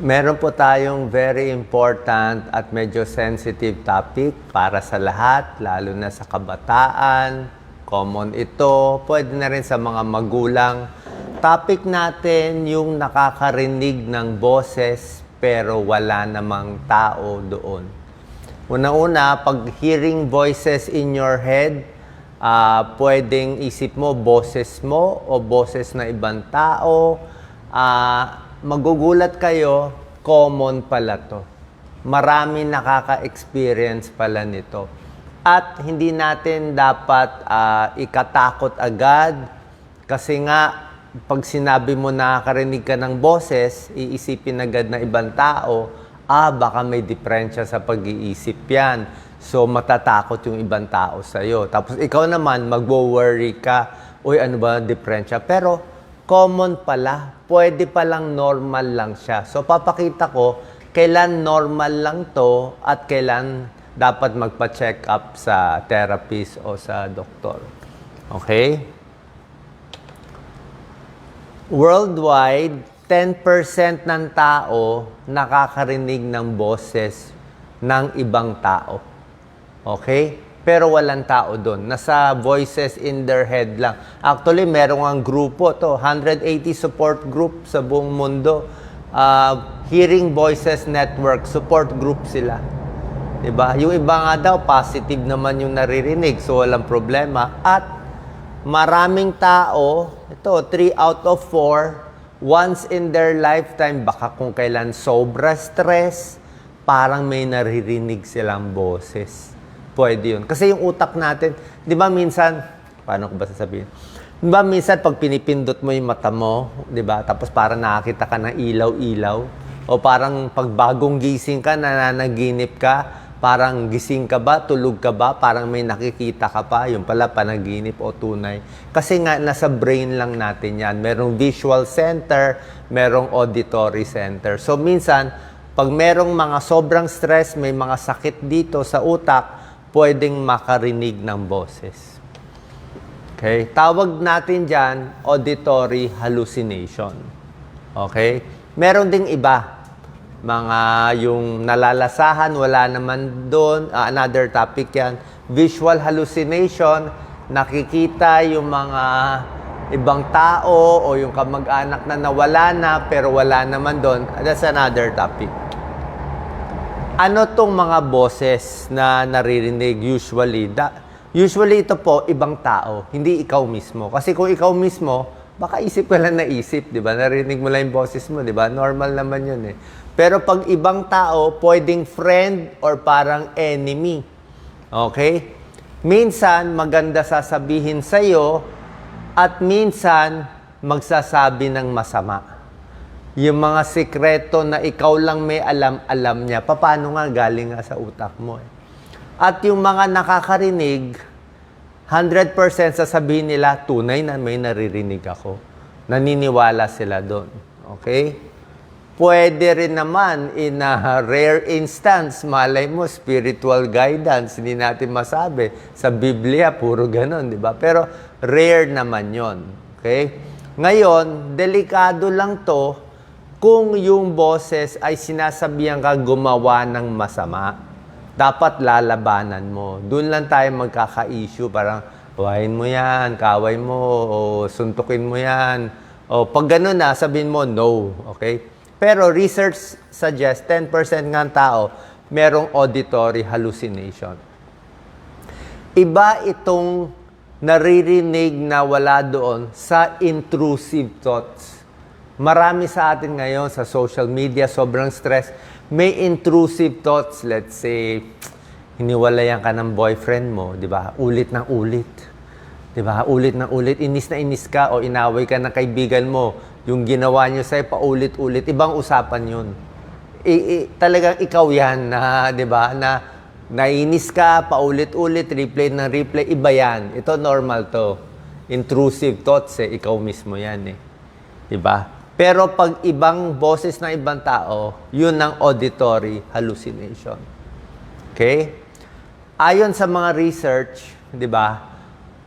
Meron po tayong very important at medyo sensitive topic para sa lahat, lalo na sa kabataan. Common ito, pwede na rin sa mga magulang. Topic natin yung nakakarinig ng boses pero wala namang tao doon. Una-una, pag hearing voices in your head, ah, pwedeng isip mo boses mo o boses na ibang tao. Ah, magugulat kayo, common pala to. Marami nakaka-experience pala nito. At hindi natin dapat ah, ikatakot agad kasi nga pag sinabi mo nakakarinig ka ng boses, iisipin agad na ibang tao, ah, baka may diferensya sa pag-iisip yan. So, matatakot yung ibang tao sa'yo. Tapos, ikaw naman, magwo-worry ka, uy, ano ba diferensya? Pero, common pala. Pwede palang normal lang siya. So, papakita ko, kailan normal lang to at kailan dapat magpa-check up sa therapist o sa doktor. Okay? Worldwide, 10% ng tao nakakarinig ng boses ng ibang tao. Okay? Pero walang tao doon. Nasa voices in their head lang. Actually, merong ang grupo to. 180 support group sa buong mundo. Ah, Hearing Voices Network, support group sila. 'Di ba? Yung iba nga daw, positive naman yung naririnig. So, walang problema. At maraming tao, ito, 3 out of 4, once in their lifetime, baka kung kailan sobra stress, parang may naririnig silang boses. Pwede yun. Kasi yung utak natin, di ba minsan, paano ko ba sasabihin? Di ba minsan pag pinipindot mo yung mata mo, di ba? Tapos parang nakakita ka ng ilaw-ilaw. O parang pag bagong gising ka, nananaginip ka, parang gising ka ba, tulog ka ba, parang may nakikita ka pa, yung pala panaginip o tunay. Kasi nga, nasa brain lang natin yan. Merong visual center, merong auditory center. So minsan, pag merong mga sobrang stress, may mga sakit dito sa utak, pwedeng makarinig ng boses. Okay? Tawag natin dyan, auditory hallucination. Okay? Meron ding iba. Mga yung nalalasahan, wala naman doon. Ah, another topic yan. Visual hallucination, nakikita yung mga ibang tao o yung kamag-anak na nawala na pero wala naman doon. That's another topic. Ano tong mga boses na naririnig usually? Da, usually ito po, ibang tao, hindi ikaw mismo. Kasi kung ikaw mismo, baka isip ka lang na isip, di ba? Narinig mo lang yung boses mo, di ba? Normal naman yun eh. Pero pag ibang tao, pwedeng friend or parang enemy. Okay? Minsan, maganda sasabihin sa'yo at minsan, magsasabi ng masama yung mga sikreto na ikaw lang may alam, alam niya, paano nga galing nga sa utak mo eh. At yung mga nakakarinig, 100% sasabihin nila, tunay na may naririnig ako. Naniniwala sila doon. Okay? Pwede rin naman, in a rare instance, malay mo, spiritual guidance, hindi natin masabi. Sa Biblia, puro ganun, di ba? Pero rare naman yon Okay? Ngayon, delikado lang to kung yung boses ay sinasabihan ka gumawa ng masama, dapat lalabanan mo. Doon lang tayo magkaka-issue. Parang, wahin mo yan, kaway mo, o suntukin mo yan. O pag gano'n na, sabihin mo, no. Okay? Pero research suggests 10% ng tao merong auditory hallucination. Iba itong naririnig na wala doon sa intrusive thoughts. Marami sa atin ngayon sa social media, sobrang stress. May intrusive thoughts. Let's say, hiniwalayan ka ng boyfriend mo, di ba? Ulit ng ulit. Di ba? Ulit ng ulit. Inis na inis ka o inaway ka ng kaibigan mo. Yung ginawa niyo sa'yo, paulit-ulit. Ibang usapan yun. I, i- talagang ikaw yan na, di ba, na nainis ka, paulit-ulit, replay ng replay, iba yan. Ito normal to. Intrusive thoughts eh, ikaw mismo yan eh. Di ba? Pero pag ibang boses ng ibang tao, yun ang auditory hallucination. Okay? Ayon sa mga research, di ba,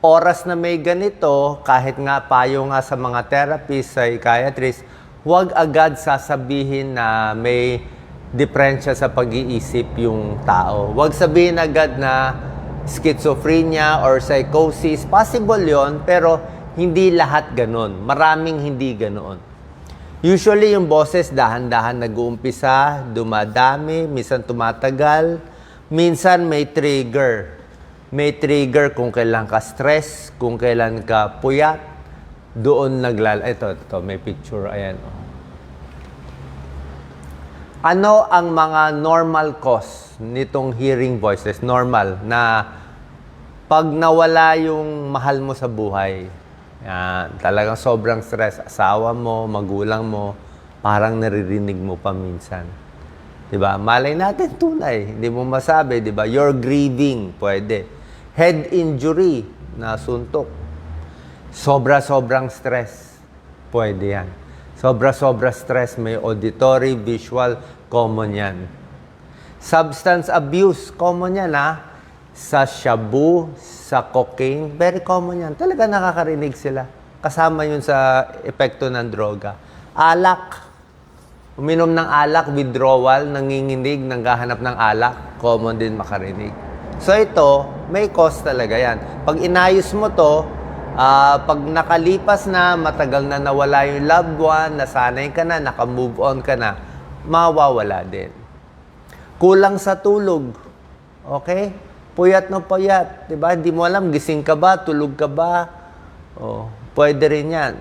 oras na may ganito, kahit nga payo nga sa mga therapist, psychiatrist, huwag agad sasabihin na may diferensya sa pag-iisip yung tao. Huwag sabihin agad na schizophrenia or psychosis. Possible yon pero hindi lahat ganon. Maraming hindi ganoon. Usually, yung boses dahan-dahan nag-uumpisa, dumadami, minsan tumatagal, minsan may trigger. May trigger kung kailan ka stress, kung kailan ka puyat, doon naglal... Ito, ito, may picture, ayan. oh. Ano ang mga normal cause nitong hearing voices? Normal na pag nawala yung mahal mo sa buhay, yan, talagang sobrang stress, asawa mo, magulang mo, parang naririnig mo pa minsan. 'Di ba? Malay natin tunay, hindi mo masabi, 'di ba? You're grieving, pwede. Head injury, nasuntok. Sobra-sobrang stress, pwede yan. Sobra-sobra stress, may auditory, visual, common yan. Substance abuse, common yan ha. Sa shabu, sa cocaine, very common yan. Talaga nakakarinig sila. Kasama yun sa epekto ng droga. Alak, uminom ng alak, withdrawal, nanginginig, nanggahanap ng alak, common din makarinig. So ito, may cause talaga yan. Pag inayos mo to, ah, pag nakalipas na, matagal na nawala yung loved one, nasanay ka na, nakamove on ka na, mawawala din. Kulang sa tulog. Okay? Puyat na puyat. Diba? Hindi mo alam, gising ka ba, tulog ka ba? Oh, pwede rin yan.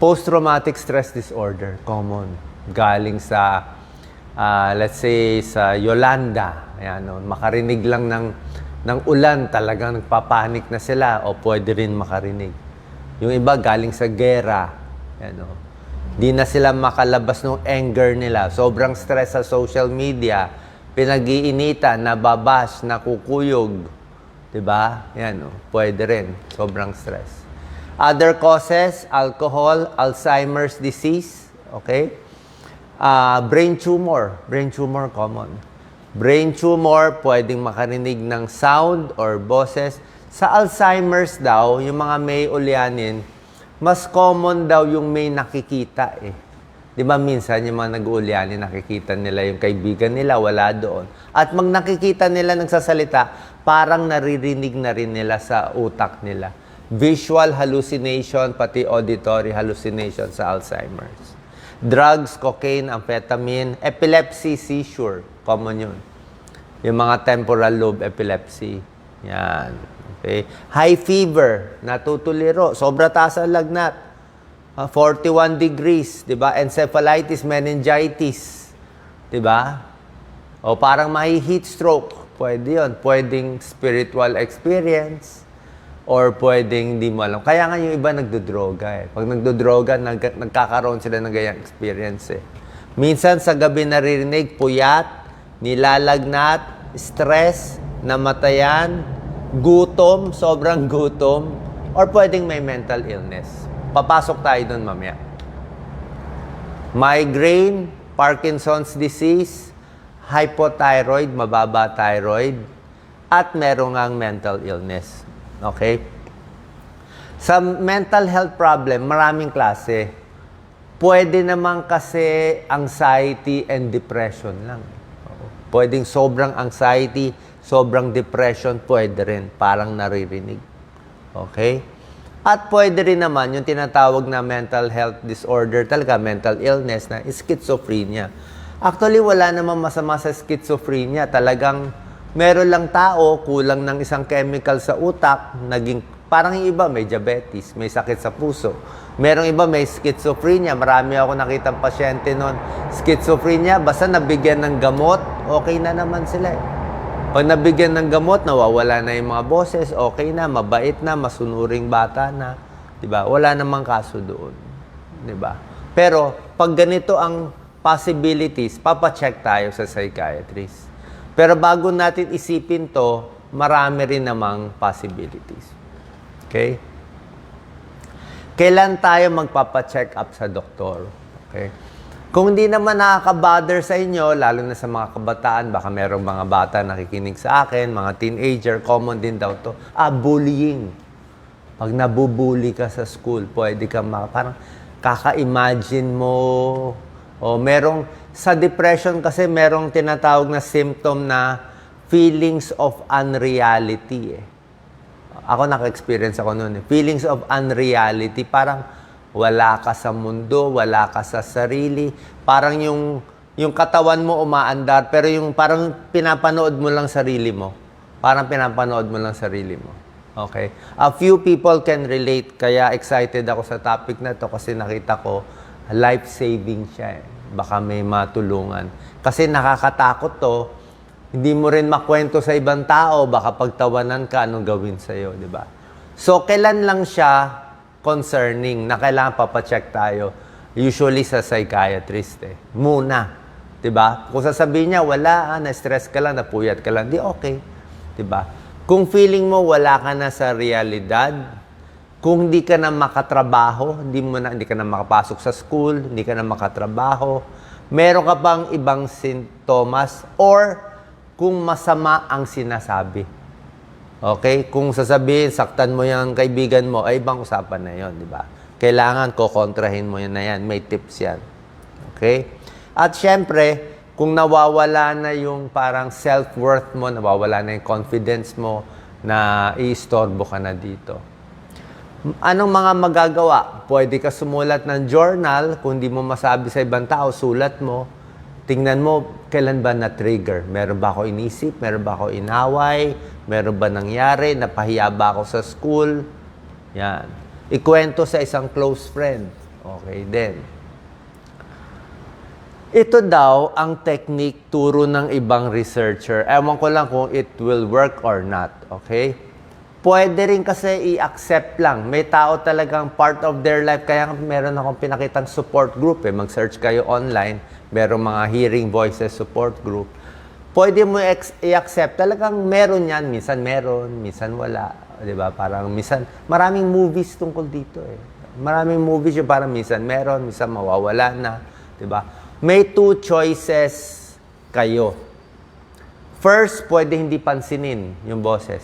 Post-traumatic stress disorder, common. Galing sa, ah, let's say, sa Yolanda. Ayan, no? makarinig lang ng, ng ulan, talagang nagpapanik na sila o pwede rin makarinig. Yung iba galing sa gera. Ayan, no? Di na sila makalabas ng anger nila. Sobrang stress sa social media. Pinag-iinitan, nababash, nakukuyog. 'Di ba? Yan, oh, pwede rin. Sobrang stress. Other causes, alcohol, Alzheimer's disease, okay? Ah, brain tumor. Brain tumor common. Brain tumor, pwedeng makarinig ng sound or boses. Sa Alzheimer's daw, yung mga may ulyanin, mas common daw yung may nakikita eh. Di ba minsan yung mga nag-uulyanin, nakikita nila yung kaibigan nila, wala doon. At mag nakikita nila nagsasalita, parang naririnig na rin nila sa utak nila. Visual hallucination, pati auditory hallucination sa Alzheimer's. Drugs, cocaine, amphetamine, epilepsy, seizure, common yun. Yung mga temporal lobe epilepsy. Yan. Okay. High fever, natutuliro, sobra taas ang lagnat. Ah, 41 degrees, 'di ba? Encephalitis, meningitis, 'di ba? O parang may heat stroke, pwede 'yon. Pwedeng spiritual experience or pwedeng di mo alam. Kaya nga yung iba nagdodroga eh. Pag nagdodroga, nag, nagkakaroon sila ng ganyang experience eh. Minsan sa gabi naririnig, puyat, nilalagnat, stress, namatayan, gutom, sobrang gutom, or pwedeng may mental illness. Papasok tayo doon mamaya. Migraine, Parkinson's disease, hypothyroid, mababa thyroid, at meron ngang mental illness. Okay? Sa mental health problem, maraming klase. Pwede naman kasi anxiety and depression lang. Pwedeng sobrang anxiety, sobrang depression, pwede rin. Parang naririnig. Okay? At pwede rin naman yung tinatawag na mental health disorder, talaga mental illness na schizophrenia. Actually, wala namang masama sa schizophrenia. Talagang meron lang tao, kulang ng isang chemical sa utak, naging parang yung iba may diabetes, may sakit sa puso. Merong iba may schizophrenia. Marami ako nakitang pasyente noon. Schizophrenia, basta nabigyan ng gamot, okay na naman sila eh. Pag nabigyan ng gamot, nawawala na yung mga boses, okay na, mabait na, masunuring bata na. 'Di ba? Wala namang kaso doon. 'Di ba? Pero pag ganito ang possibilities, papacheck tayo sa psychiatrist. Pero bago natin isipin to, marami rin namang possibilities. Okay? Kailan tayo magpapacheck up sa doktor? Okay? Kung hindi naman nakaka-bother sa inyo, lalo na sa mga kabataan, baka merong mga bata nakikinig sa akin, mga teenager, common din daw to, ah, bullying. Pag nabubuli ka sa school, pwede ka ma- parang kaka-imagine mo o merong sa depression kasi merong tinatawag na symptom na feelings of unreality eh. Ako naka-experience ako noon eh. Feelings of unreality, parang wala ka sa mundo, wala ka sa sarili. Parang yung yung katawan mo umaandar, pero yung parang pinapanood mo lang sarili mo. Parang pinapanood mo lang sarili mo. Okay? A few people can relate, kaya excited ako sa topic na to kasi nakita ko life-saving siya eh. Baka may matulungan. Kasi nakakatakot to, hindi mo rin makwento sa ibang tao, baka pagtawanan ka, anong gawin sa'yo, di ba? So, kailan lang siya concerning na kailangan papacheck tayo? Usually sa psychiatrist eh. Muna. Di ba? Kung sasabihin niya, wala, ah, na-stress ka lang, napuyat ka lang, di okay. Di ba? Kung feeling mo wala ka na sa realidad, kung hindi ka na makatrabaho, hindi mo na hindi ka na makapasok sa school, hindi ka na makatrabaho, meron ka bang ibang sintomas or kung masama ang sinasabi. Okay? Kung sasabihin, saktan mo yung kaibigan mo, ay ibang usapan na yon, di ba? Kailangan kokontrahin mo yun na yan. May tips yan. Okay? At syempre, kung nawawala na yung parang self-worth mo, nawawala na yung confidence mo na iistorbo ka na dito. Anong mga magagawa? Pwede ka sumulat ng journal. Kung di mo masabi sa ibang tao, sulat mo. Tingnan mo, kailan ba na-trigger? Meron ba ako inisip? Meron ba ako inaway? Meron ba nangyari? Napahiya ba ako sa school? Yan. Ikwento sa isang close friend. Okay din. Ito daw ang technique turo ng ibang researcher. Ewan ko lang kung it will work or not. Okay? Pwede rin kasi i-accept lang. May tao talagang part of their life. Kaya meron akong pinakitang support group. Eh. Mag-search kayo online. Merong mga hearing voices support group. Pwede mo i-accept. Talagang meron yan. Minsan meron, minsan wala. Di ba? Parang minsan, maraming movies tungkol dito eh. Maraming movies yung parang minsan meron, minsan mawawala na. Di ba? May two choices kayo. First, pwede hindi pansinin yung boses.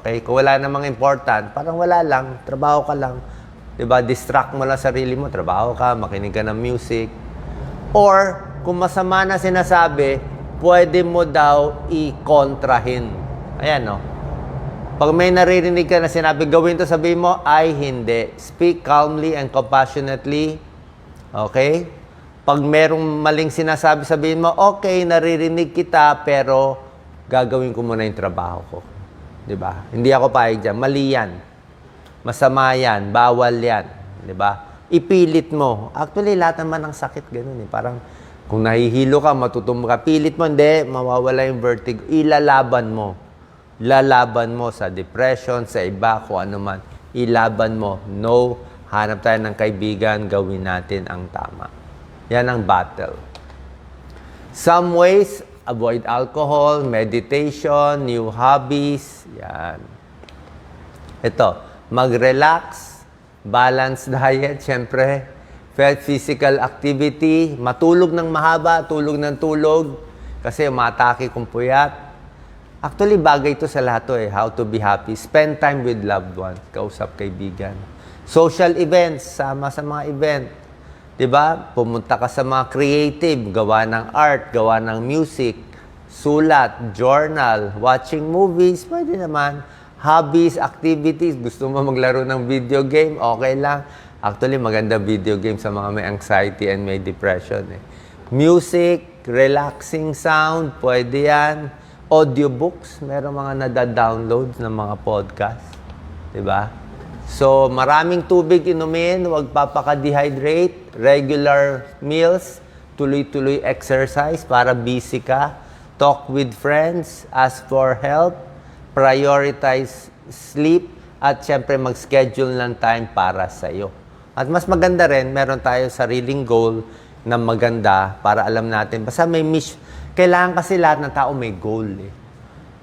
Okay? Kung wala namang important, parang wala lang, trabaho ka lang. 'Di ba? Distract mo lang sarili mo, trabaho ka, makinig ka ng music. Or, kung masama na sinasabi, pwede mo daw i-kontrahin. Ayan, no? Pag may naririnig ka na sinabi, gawin to, sabihin mo, ay hindi. Speak calmly and compassionately. Okay? Pag merong maling sinasabi, sabihin mo, okay, naririnig kita, pero gagawin ko muna yung trabaho ko. ba? Hindi ako payag dyan. Mali yan. Masama yan. Bawal yan. ba? Ipilit mo. Actually, lahat naman ng sakit ganun eh. Parang kung nahihilo ka, matutumba ka, pilit mo, hindi, mawawala yung vertigo. Ilalaban mo. Lalaban mo sa depression, sa iba, kung ano man. Ilaban mo. No, hanap tayo ng kaibigan, gawin natin ang tama. Yan ang battle. Some ways, avoid alcohol, meditation, new hobbies. Yan. Ito, mag-relax, balance diet, syempre. Physical activity, matulog ng mahaba, tulog ng tulog, kasi umatake kung puyat. Actually, bagay ito sa lahat to eh, how to be happy. Spend time with loved ones, kausap kaibigan. Social events, sama sa mga event. 'Di ba? Pumunta ka sa mga creative, gawa ng art, gawa ng music, sulat, journal, watching movies, pwede naman. Hobbies, activities, gusto mo maglaro ng video game, okay lang. Actually, maganda video game sa mga may anxiety and may depression. Eh. Music, relaxing sound, pwede yan. Audiobooks, meron mga nada-download ng mga podcast. ba? So, maraming tubig inumin, huwag papaka-dehydrate, regular meals, tuloy-tuloy exercise para busy ka, talk with friends, ask for help, prioritize sleep, at syempre mag-schedule ng time para sa iyo. At mas maganda rin, meron tayo sariling goal na maganda para alam natin. Basta may mission. Kailangan kasi lahat ng tao may goal eh.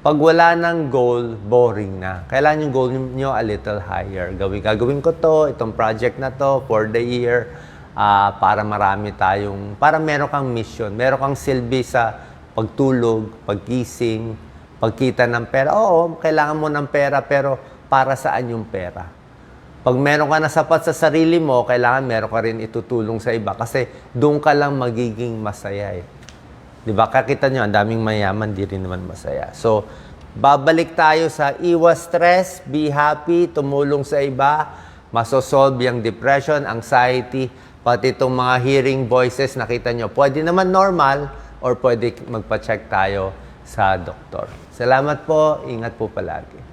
Pag wala ng goal, boring na. Kailangan yung goal nyo a little higher. Gawin, gagawin ko to, itong project na to for the year, ah, para marami tayong, para meron kang mission, meron kang silbi sa pagtulog, pagkising, pagkita ng pera. Oo, kailangan mo ng pera, pero para saan yung pera? Pag meron ka na sapat sa sarili mo, kailangan meron ka rin itutulong sa iba kasi doon ka lang magiging masaya eh. Di ba? Kakita nyo, ang daming mayaman, di rin naman masaya. So, babalik tayo sa iwas stress, be happy, tumulong sa iba, masosolve yung depression, anxiety, pati itong mga hearing voices, nakita nyo, pwede naman normal or pwede magpa-check tayo sa doktor. Salamat po, ingat po palagi.